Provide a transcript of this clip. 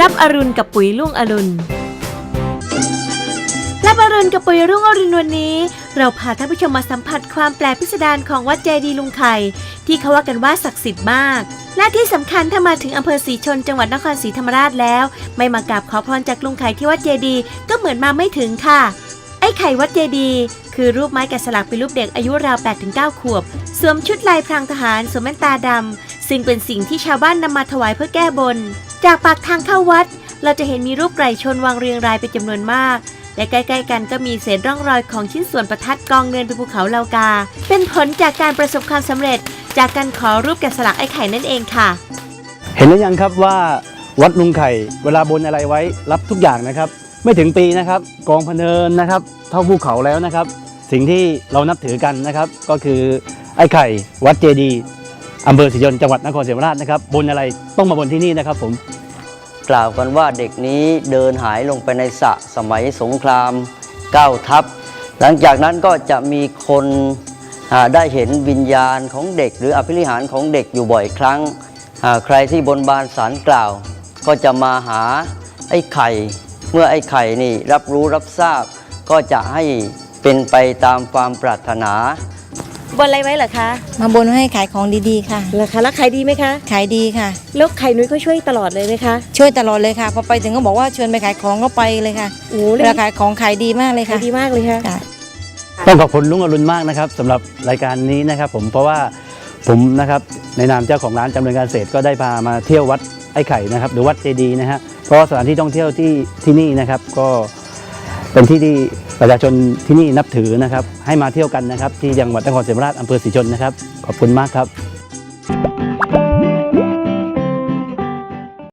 รับอรุณกับปุ๋ยลุ่งอรุณ รับอรุณกับปุ๋ยรุ่งอรุณวันนี้ เราพาท่านผู้ชมมาสัมผัสความแปลกพิสดารของวัดเจดีลุงไข่ ที่เขาว่ากันว่าศักดิ์สิทธิ์มาก และที่สำคัญถ้ามาถึงอำเภอศรีชนจังหวัดนครศรีธรรมราชแล้ว ไม่มากราบขอพรจากลุงไข่ที่วัดเจดีก็เหมือนมาไม่ถึงค่ะ ไอ้ไข่วัดเจดี คือรูปไม้แกะสลักเป็นรูปเด็กอายุราว 8-9 ขวบ สวมชุดลายพรางทหารสวมแว่นตาดำซึ่งเป็นสิ่งที่ชาวบ้านนำมาถวายเพื่อแก้บน จากปากทางเข้าวัด เราจะเห็นมีรูปไก่ชนวางเรียงรายเป็นจำนวนมาก และใกล้ๆกันก็มีเศษร่องรอยของชิ้นส่วนประทัดกองเนินเป็นภูเขาเลากา เป็นผลจากการประสบความสำเร็จ จากการขอรูปแกะสลักไอ้ไข่นั่นเองค่ะ เห็นหรือยังครับว่าวัดลุงไข่เวลาบนอะไรไว้รับทุกอย่างนะครับ ไม่ถึงปีนะครับ กองพะเนินนะครับ เท่าภูเขาแล้วนะครับ สิ่งที่เรานับถือกันนะครับ ก็คือไอ้ไข่วัดเจดีย์อำเภอศรีชนจังหวัดนครศรีธรรมราชนะครับ บนอะไรต้องมาบนที่นี่นะครับผม กล่าวกันว่าเด็กนี้เดินหายลงไปในสระสมัยสงครามเก้าทัพ หลังจากนั้นก็จะมีคนได้เห็นวิญญาณของเด็ก หรืออภินิหารของเด็กอยู่บ่อยครั้ง ใครที่บนบานสารกล่าว ก็จะมาหาไอ้ไข่ เมื่อไอ้ไข่นี่รับรู้รับทราบ ก็จะให้เป็นไปตามความปรารถนา บนอะไรไว้เหรอคะมาบนให้ขายของดีๆค่ะ เหรอคะแล้วขายดีไหมคะ ขายดีค่ะ แล้วไข่นุ้ยเขาช่วยตลอดเลยไหมคะช่วยตลอดเลยค่ะพอไปถึงก็บอกว่าเชิญไปขายของก็ไปเลยค่ะโอ้เวลาขายของขายดีมากเลยขาค่ะยดีมากเลยค่ะ ค่ะ ต้องขอบคุณลุงอรุณมากนะครับสำหรับรายการนี้นะครับ ผมเพราะว่าผมนะครับในนามเจ้าของร้านจำเริญการเกษตรก็ได้พามาเที่ยววัดไอ้ไข่นะครับหรือวัดเจดีย์นะฮะเพราะว่าสถานที่ท่องเที่ยวที่ที่นี่นะครับก็ เป็นที่ที่ประชาชนที่นี่นับถือนะครับ ให้มาเที่ยวกันนะครับ ที่จังหวัดนครศรีธรรมราชอำเภอศรีชนนะครับ ขอบคุณมากครับ